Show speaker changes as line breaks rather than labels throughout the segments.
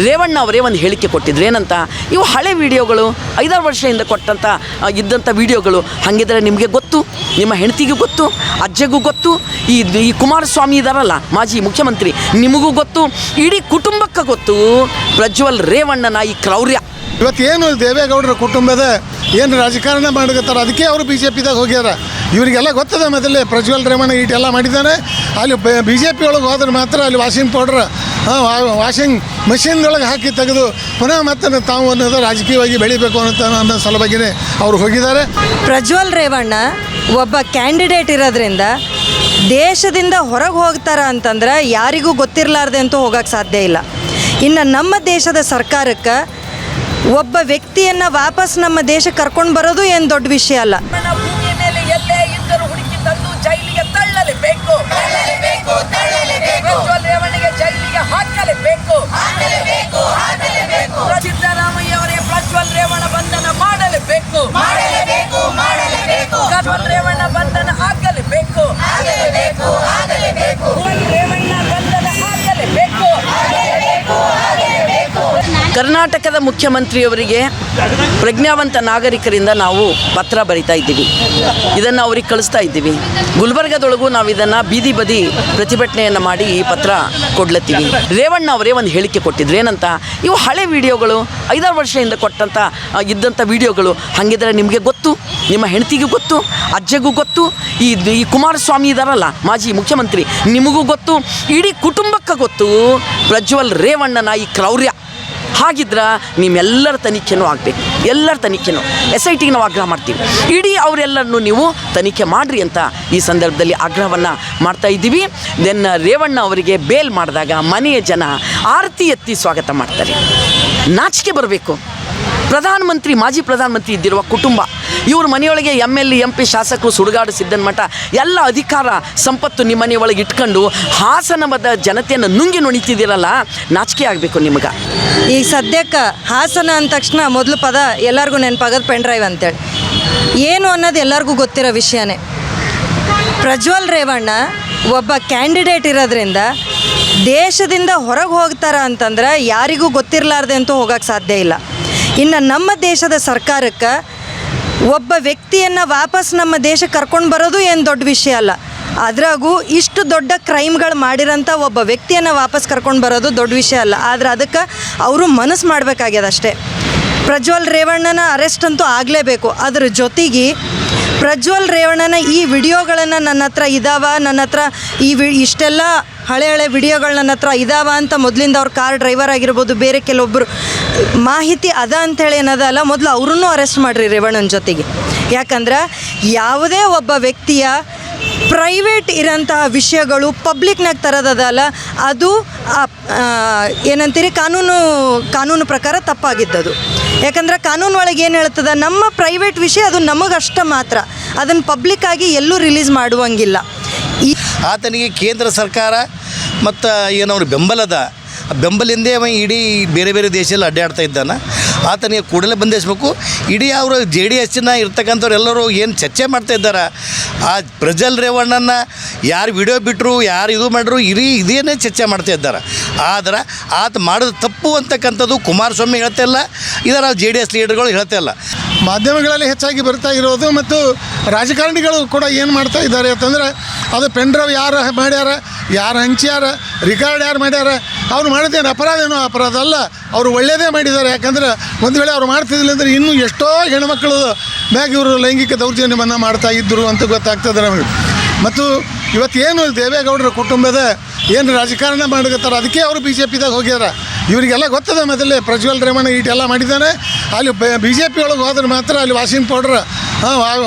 ರೇವಣ್ಣ ಅವರೇ ಒಂದು ಹೇಳಿಕೆ ಕೊಟ್ಟಿದ್ರು. ಏನಂತ? ಇವು ಹಳೆ ವಿಡಿಯೋಗಳು, ಐದಾರು ವರ್ಷದಿಂದ ಕೊಟ್ಟಂಥ ಇದ್ದಂಥ ವಿಡಿಯೋಗಳು. ಹಾಗಿದ್ರೆ ನಿಮಗೆ ಗೊತ್ತು, ನಿಮ್ಮ ಹೆಂಡತಿಗೂ ಗೊತ್ತು, ಅಜ್ಜಗೂ ಗೊತ್ತು, ಈ ಈ ಕುಮಾರಸ್ವಾಮಿ ಇದಾರಲ್ಲ, ಮಾಜಿ ಮುಖ್ಯಮಂತ್ರಿ, ನಿಮಗೂ ಗೊತ್ತು, ಇಡೀ ಕುಟುಂಬಕ್ಕೆ ಗೊತ್ತು, ಪ್ರಜ್ವಲ್ ರೇವಣ್ಣನ ಈ ಕ್ರೌರ್ಯ.
ಇವತ್ತೇನು ದೇವೇಗೌಡರ ಕುಟುಂಬದ ಏನು ರಾಜಕಾರಣ ಮಾಡಕತ್ತಾರ ಅದಕ್ಕೆ ಅವರು ಬಿ ಜೆ ಪಿದಾಗ ಹೋಗ್ಯಾರ. ಇವರಿಗೆಲ್ಲ ಗೊತ್ತದ ಮೊದಲೇ ಪ್ರಜ್ವಲ್ ರೇವಣ್ಣ ಈಟೆಲ್ಲ ಮಾಡಿದ್ದಾನೆ. ಅಲ್ಲಿ ಬಿ ಜೆ ಪಿ ಒಳಗೆ ಹೋದ್ರೆ ಮಾತ್ರ ಅಲ್ಲಿ ವಾಷಿಂಗ್ ಪೌಡ್ರ್ ವಾಷಿಂಗ್ ಮಷಿನ್ದೊಳಗೆ ಹಾಕಿ ತೆಗೆದು ಪುನಃ ಮತ್ತೆ ತಾವು ಅನ್ನೋದು ರಾಜಕೀಯವಾಗಿ ಬೆಳಿಬೇಕು ಅನ್ನೋ ಅನ್ನೋ ಸಲುವಾಗಿಯೇ ಅವ್ರು ಹೋಗಿದ್ದಾರೆ.
ಪ್ರಜ್ವಲ್ ರೇವಣ್ಣ ಒಬ್ಬ ಕ್ಯಾಂಡಿಡೇಟ್ ಇರೋದ್ರಿಂದ ದೇಶದಿಂದ ಹೊರಗೆ ಹೋಗ್ತಾರ ಅಂತಂದ್ರೆ ಯಾರಿಗೂ ಗೊತ್ತಿರಲಾರ್ದೆ ಅಂತೂ ಹೋಗಕ್ಕೆ ಸಾಧ್ಯ ಇಲ್ಲ. ಇನ್ನು ನಮ್ಮ ದೇಶದ ಸರ್ಕಾರಕ್ಕೆ ಒಬ್ಬ ವ್ಯಕ್ತಿಯನ್ನು ವಾಪಸ್ ನಮ್ಮ ದೇಶಕ್ಕೆ ಕರ್ಕೊಂಡು ಬರೋದು ಏನು ದೊಡ್ಡ ವಿಷಯ ಅಲ್ಲ.
ಕರ್ನಾಟಕದ ಮುಖ್ಯಮಂತ್ರಿಯವರಿಗೆ ಪ್ರಜ್ಞಾವಂತ ನಾಗರಿಕರಿಂದ ನಾವು ಪತ್ರ ಬರಿತಾ ಇದ್ದೀವಿ. ಇದನ್ನು ಅವ್ರಿಗೆ ಕಳಿಸ್ತಾ ಇದ್ದೀವಿ. ಗುಲ್ಬರ್ಗದೊಳಗೂ ನಾವು ಇದನ್ನು ಬೀದಿ ಬದಿ ಪ್ರತಿಭಟನೆಯನ್ನು ಮಾಡಿ ಈ ಪತ್ರ ಕೊಡ್ಲತ್ತೀವಿ. ರೇವಣ್ಣ ಅವರೇ ಒಂದು ಹೇಳಿಕೆ ಕೊಟ್ಟಿದ್ರು. ಏನಂತ? ಇವು ಹಳೆ ವಿಡಿಯೋಗಳು, ಐದಾರು ವರ್ಷದಿಂದ ಕೊಟ್ಟಂಥ ಇದ್ದಂಥ ವಿಡಿಯೋಗಳು ಹಾಗಿದ್ರೆ ನಿಮಗೆ ಗೊತ್ತು, ನಿಮ್ಮ ಹೆಂಡತಿಗೂ ಗೊತ್ತು, ಅಜ್ಜಗೂ ಗೊತ್ತು, ಈ ಈ ಕುಮಾರಸ್ವಾಮಿ ಇದಾರಲ್ಲ, ಮಾಜಿ ಮುಖ್ಯಮಂತ್ರಿ, ನಿಮಗೂ ಗೊತ್ತು, ಇಡೀ ಕುಟುಂಬಕ್ಕೆ ಗೊತ್ತು, ಪ್ರಜ್ವಲ್ ರೇವಣ್ಣನ ಈ ಕ್ರೌರ್ಯ. ಹಾಗಿದ್ರೆ ನಿಮ್ಮೆಲ್ಲರ ತನಿಖೆನೂ ಆಗಬೇಕು. ಎಲ್ಲರ ತನಿಖೆನೂ. ಎಸ್ ಐ ಟಿಗೆ ನಾವು ಆಗ್ರಹ ಮಾಡ್ತೀವಿ. ಇಡೀ ಅವರೆಲ್ಲರನ್ನು ನೀವು ತನಿಖೆ ಮಾಡಿರಿ ಅಂತ ಈ ಸಂದರ್ಭದಲ್ಲಿ ಆಗ್ರಹವನ್ನು ಮಾಡ್ತಾ ಇದ್ದೀವಿ. ದೆನ್ ರೇವಣ್ಣ ಅವರಿಗೆ ಬೇಲ್ ಮಾಡಿದಾಗ ಮನೆಯ ಜನ ಆರತಿ ಎತ್ತಿ ಸ್ವಾಗತ ಮಾಡ್ತಾರೆ. ನಾಚಿಕೆ ಬರಬೇಕು. ಪ್ರಧಾನಮಂತ್ರಿ, ಮಾಜಿ ಪ್ರಧಾನಮಂತ್ರಿ ಇದ್ದಿರುವ ಕುಟುಂಬ. ಇವ್ರ ಮನೆಯೊಳಗೆ ಎಂ ಎಲ್ ಎಂ ಪಿ ಶಾಸಕರು ಸುಡುಗಾಡು ಸಿದ್ದನ ಮಠ, ಎಲ್ಲ ಅಧಿಕಾರ ಸಂಪತ್ತು ನಿಮ್ಮ ಮನೆಯೊಳಗೆ ಇಟ್ಕೊಂಡು ಹಾಸನದ ಜನತೆಯನ್ನು ನುಂಗಿ ನುಣಿತಿದ್ದೀರಲ್ಲ, ನಾಚಿಕೆ ಆಗಬೇಕು ನಿಮಗೆ.
ಈಗ ಸದ್ಯಕ್ಕೆ ಹಾಸನ ಅಂದ ತಕ್ಷಣ ಮೊದಲು ಪದ ಎಲ್ಲರಿಗೂ ನೆನಪಾಗೋದು ಪೆನ್ ಡ್ರೈವ್ ಅಂತೇಳಿ. ಏನು ಅನ್ನೋದು ಎಲ್ಲರಿಗೂ ಗೊತ್ತಿರೋ ವಿಷಯನೇ. ಪ್ರಜ್ವಲ್ ರೇವಣ್ಣ ಒಬ್ಬ ಕ್ಯಾಂಡಿಡೇಟ್ ಇರೋದ್ರಿಂದ ದೇಶದಿಂದ ಹೊರಗೆ ಹೋಗ್ತಾರ ಅಂತಂದ್ರೆ ಯಾರಿಗೂ ಗೊತ್ತಿರಲಾರ್ದೆ ಅಂತೂ ಹೋಗೋಕ್ಕೆ ಸಾಧ್ಯ ಇಲ್ಲ. ಇನ್ನು ನಮ್ಮ ದೇಶದ ಸರ್ಕಾರಕ್ಕೆ ಒಬ್ಬ ವ್ಯಕ್ತಿಯನ್ನು ವಾಪಸ್ ನಮ್ಮ ದೇಶಕ್ಕೆ ಕರ್ಕೊಂಡು ಬರೋದು ಏನು ದೊಡ್ಡ ವಿಷಯ ಅಲ್ಲ. ಅದ್ರಾಗೂ ಇಷ್ಟು ದೊಡ್ಡ ಕ್ರೈಮ್ಗಳು ಮಾಡಿರೋಂಥ ಒಬ್ಬ ವ್ಯಕ್ತಿಯನ್ನು ವಾಪಸ್ ಕರ್ಕೊಂಡು ಬರೋದು ದೊಡ್ಡ ವಿಷಯ ಅಲ್ಲ. ಆದರೆ ಅದಕ್ಕೆ ಅವರು ಮನಸ್ಸು ಮಾಡಬೇಕಾಗ್ಯದ ಅಷ್ಟೇ. ಪ್ರಜ್ವಲ್ ರೇವಣ್ಣನ ಅರೆಸ್ಟ್ ಅಂತೂ ಆಗಲೇಬೇಕು. ಅದ್ರ ಜೊತೆಗೆ ಪ್ರಜ್ವಲ್ ರೇವಣ್ಣನ ಈ ವಿಡಿಯೋಗಳನ್ನು ನನ್ನ ಹತ್ರ ಇದಾವ, ನನ್ನ ಹತ್ರ ಈ ವಿ, ಇಷ್ಟೆಲ್ಲ ಹಳೆ ಹಳೆ ವಿಡಿಯೋಗಳು ನನ್ನ ಹತ್ರ ಇದಾವ ಅಂತ ಮೊದಲಿಂದ ಅವ್ರ ಕಾರ್ ಡ್ರೈವರ್ ಆಗಿರ್ಬೋದು, ಬೇರೆ ಕೆಲವೊಬ್ಬರು ಮಾಹಿತಿ ಅದ ಅಂಥೇಳಿ ಏನದಲ್ಲ ಮೊದಲು ಅವ್ರನ್ನೂ ಅರೆಸ್ಟ್ ಮಾಡಿರಿ ರೇವಣ್ಣನ ಜೊತೆಗೆ. ಯಾಕಂದ್ರೆ ಯಾವುದೇ ಒಬ್ಬ ವ್ಯಕ್ತಿಯ ಪ್ರೈವೇಟ್ ಇರೋಂತಹ ವಿಷಯಗಳು ಪಬ್ಲಿಕ್ನಾಗ ತರೋದದಲ್ಲ, ಅದು ಏನಂತೀರಿ, ಕಾನೂನು ಕಾನೂನು ಪ್ರಕಾರ ತಪ್ಪಾಗಿದ್ದದು. ಯಾಕಂದ್ರೆ ಕಾನೂನು ಒಳಗೆ ಏನು ಹೇಳ್ತದ, ನಮ್ಮ ಪ್ರೈವೇಟ್ ವಿಷಯ ಅದು ನಮಗಷ್ಟ ಮಾತ್ರ. ಅದನ್ನು ಪಬ್ಲಿಕ್ಕಾಗಿ ಎಲ್ಲೂ ರಿಲೀಸ್ ಮಾಡುವಂಗಿಲ್ಲ. ಈ
ಆತನಿಗೆ ಕೇಂದ್ರ ಸರ್ಕಾರ ಮತ್ತು ಏನವ್ರ ಬೆಂಬಲದ ಆ ಬೆಂಬಲಿಂದೇ ಅವ ಇಡೀ ಬೇರೆ ಬೇರೆ ದೇಶದಲ್ಲಿ ಅಡ್ಡಾಡ್ತಾ ಇದ್ದಾನೆ. ಆತನಿಗೆ ಕೂಡಲೇ ಬಂಧಿಸಬೇಕು. ಇಡೀ ಅವರು ಜೆ ಡಿ ಎಸ್ಸಿನ ಇರ್ತಕ್ಕಂಥವ್ರು ಎಲ್ಲರೂ ಏನು ಚರ್ಚೆ ಮಾಡ್ತಾ ಇದ್ದಾರೆ? ಆ ಪ್ರಜ್ವಲ್ ರೇವಣ್ಣನ ಯಾರು ವಿಡಿಯೋ ಬಿಟ್ಟರು ಯಾರು ಇದು ಮಾಡಿದ್ರು ಇಡೀ ಇದೇನೇ ಚರ್ಚೆ ಮಾಡ್ತಾ ಇದ್ದಾರೆ. ಆದ್ರೆ ಆತ ಮಾಡೋದು ತಪ್ಪು ಅಂತಕ್ಕಂಥದ್ದು ಕುಮಾರಸ್ವಾಮಿ ಹೇಳ್ತಾ ಇಲ್ಲ, ಇದರ ಜೆ ಡಿ ಎಸ್ ಲೀಡರ್ಗಳು ಹೇಳ್ತಾ ಇಲ್ಲ.
ಮಾಧ್ಯಮಗಳಲ್ಲಿ ಹೆಚ್ಚಾಗಿ ಬರ್ತಾ ಇರೋದು ಮತ್ತು ರಾಜಕಾರಣಿಗಳು ಕೂಡ ಏನು ಮಾಡ್ತಾ ಇದ್ದಾರೆ ಅಂತಂದ್ರೆ, ಅದು ಪೆನ್ ಡ್ರೈವ್ ಯಾರು ಮಾಡ್ಯಾರ? ಯಾರು ಹಂಚ್ಯಾರ ರಿಕಾರ್ಡ್ ಯಾರು ಮಾಡ್ಯಾರ? ಅವ್ರು ಮಾಡಿದ್ದೇನು ಅಪರಾಧ ಏನೋ? ಅಪರಾಧ ಅಲ್ಲ. ಅವರು ಒಳ್ಳೆಯದೇ ಮಾಡಿದ್ದಾರೆ. ಯಾಕಂದ್ರೆ ಒಂದು ವೇಳೆ ಅವ್ರು ಮಾಡ್ತಿದ್ದಿಲ್ಲ ಅಂದರೆ ಇನ್ನೂ ಎಷ್ಟೋ ಹೆಣ್ಮಕ್ಳು ಮ್ಯಾಗ ಇವರು ಲೈಂಗಿಕ ದೌರ್ಜನ್ಯವನ್ನು ಮಾಡ್ತಾ ಇದ್ದರು ಅಂತ ಗೊತ್ತಾಗ್ತದೆ ನಮಗೆ. ಮತ್ತು ಇವತ್ತೇನು ದೇವೇಗೌಡರ ಕುಟುಂಬದ ಏನು ರಾಜಕಾರಣ ಮಾಡಕತ್ತಾರ ಅದಕ್ಕೆ ಅವರು ಬಿ ಜೆ ಪಿದಾಗ ಹೋಗ್ಯಾರ. ಇವರಿಗೆಲ್ಲ ಗೊತ್ತದ ಮೊದಲೇ ಪ್ರಜ್ವಲ್ ರೇವಣ್ಣ ಈಟೆಲ್ಲ ಮಾಡಿದ್ದಾನೆ. ಅಲ್ಲಿ ಬಿ ಜೆ ಪಿ ಒಳಗೆ ಹೋದ್ರೆ ಮಾತ್ರ ಅಲ್ಲಿ ವಾಷಿಂಗ್ ಪೌಡ್ರ್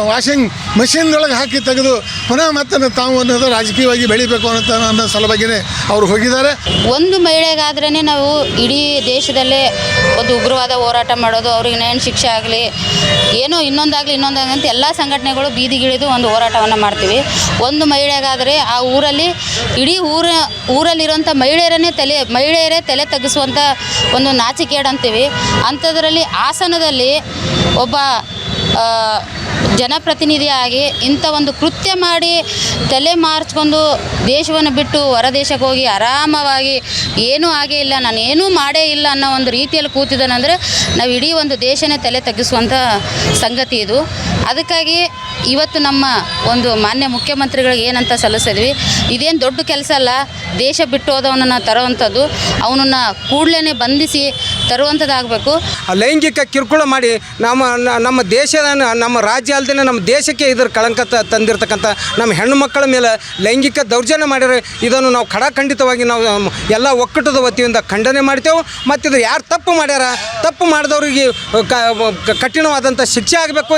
ವಾಷಿಂಗ್ ಮಷಿನ್ದೊಳಗೆ ಹಾಕಿ ತೆಗೆದು ಪುನಃ ಮತ್ತೆ ತಾವು ಅನ್ನೋದು ರಾಜಕೀಯವಾಗಿ ಬೆಳಿಬೇಕು ಅನ್ನೋ ಅನ್ನೋ ಸಲುವಾಗಿಯೇ ಅವರು ಹೋಗಿದ್ದಾರೆ.
ಒಂದು ಮಹಿಳೆಗಾದ್ರೇ ನಾವು ಇಡೀ ದೇಶದಲ್ಲೇ ಒಂದು ಉಗ್ರವಾದ ಹೋರಾಟ ಮಾಡೋದು, ಅವ್ರಿಗೆ ನೇಣು ಶಿಕ್ಷೆ ಆಗಲಿ, ಏನೋ ಇನ್ನೊಂದಾಗಲಿ ಇನ್ನೊಂದಾಗಲಿ ಅಂತ ಎಲ್ಲ ಸಂಘಟನೆಗಳು ಬೀದಿಗಿಳಿದು ಒಂದು ಹೋರಾಟವನ್ನು ಮಾಡ್ತೀವಿ. ಒಂದು ಮಹಿಳೆಗಾದರೆ ಆ ಊರಲ್ಲಿ ಇಡೀ ಊರ ಊರಲ್ಲಿರುವಂಥ ಮಹಿಳೆಯರನ್ನೇ ತಲೆ, ಮಹಿಳೆಯರೇ ತಲೆ ತಗ್ಗಿಸುವಂಥ ಒಂದು ನಾಚಿಕೇಡು ಅಂತೀವಿ ಅಂಥದ್ರಲ್ಲಿ ಹಾಸನದಲ್ಲಿ ಒಬ್ಬ ಜನಪ್ರತಿನಿಧಿಯಾಗಿ ಇಂಥ ಒಂದು ಕೃತ್ಯ ಮಾಡಿ ತಲೆ ಮಾರ್ಚ್ಕೊಂಡು ದೇಶವನ್ನು ಬಿಟ್ಟು ಹೊರ ದೇಶಕ್ಕೆ ಹೋಗಿ ಆರಾಮವಾಗಿ ಏನೂ ಆಗೇ ಇಲ್ಲ ನಾನು ಏನೂ ಮಾಡೇ ಇಲ್ಲ ಅನ್ನೋ ಒಂದು ರೀತಿಯಲ್ಲಿ ಕೂತಿದ್ದಾನೆ ಅಂದರೆ ನಾವು ಇಡೀ ಒಂದು ದೇಶನೇ ತಲೆ ತಗ್ಗಿಸುವಂಥ ಸಂಗತಿ ಇದು. ಅದಕ್ಕಾಗಿ ಇವತ್ತು ನಮ್ಮ ಒಂದು ಮಾನ್ಯ ಮುಖ್ಯಮಂತ್ರಿಗಳಿಗೆ ಏನಂತ ಸಲ್ಲಿಸಿದ್ವಿ. ಇದೇನು ದೊಡ್ಡ ಕೆಲಸ ಅಲ್ಲ, ದೇಶ ಬಿಟ್ಟು ಹೋದವನನ್ನು ತರುವಂಥದ್ದು, ಅವನನ್ನು ಕೂಡಲೇ ಬಂಧಿಸಿ ತರುವಂಥದ್ದಾಗಬೇಕು.
ಲೈಂಗಿಕ ಕಿರುಕುಳ ಮಾಡಿ ನಮ್ಮ ನಮ್ಮ ದೇಶದ, ನಮ್ಮ ರಾಜ್ಯ ಅಲ್ಲದೆ ನಮ್ಮ ದೇಶಕ್ಕೆ ಇದ್ರ ಕಳಂಕ ತಂದಿರತಕ್ಕಂಥ ನಮ್ಮ ಹೆಣ್ಣು ಮಕ್ಕಳ ಮೇಲೆ ಲೈಂಗಿಕ ದೌರ್ಜನ್ಯ ಮಾಡಿದರೆ ಇದನ್ನು ನಾವು ಖಡಾಖಂಡಿತವಾಗಿ ನಾವು ಎಲ್ಲ ಒಕ್ಕೂಟದ ವತಿಯಿಂದ ಖಂಡನೆ ಮಾಡ್ತೇವೆ. ಮತ್ತು ಇದು ಯಾರು ತಪ್ಪು ಮಾಡ್ಯಾರ, ತಪ್ಪು ಮಾಡಿದವ್ರಿಗೆ ಕಠಿಣವಾದಂಥ ಶಿಕ್ಷೆ ಆಗಬೇಕು.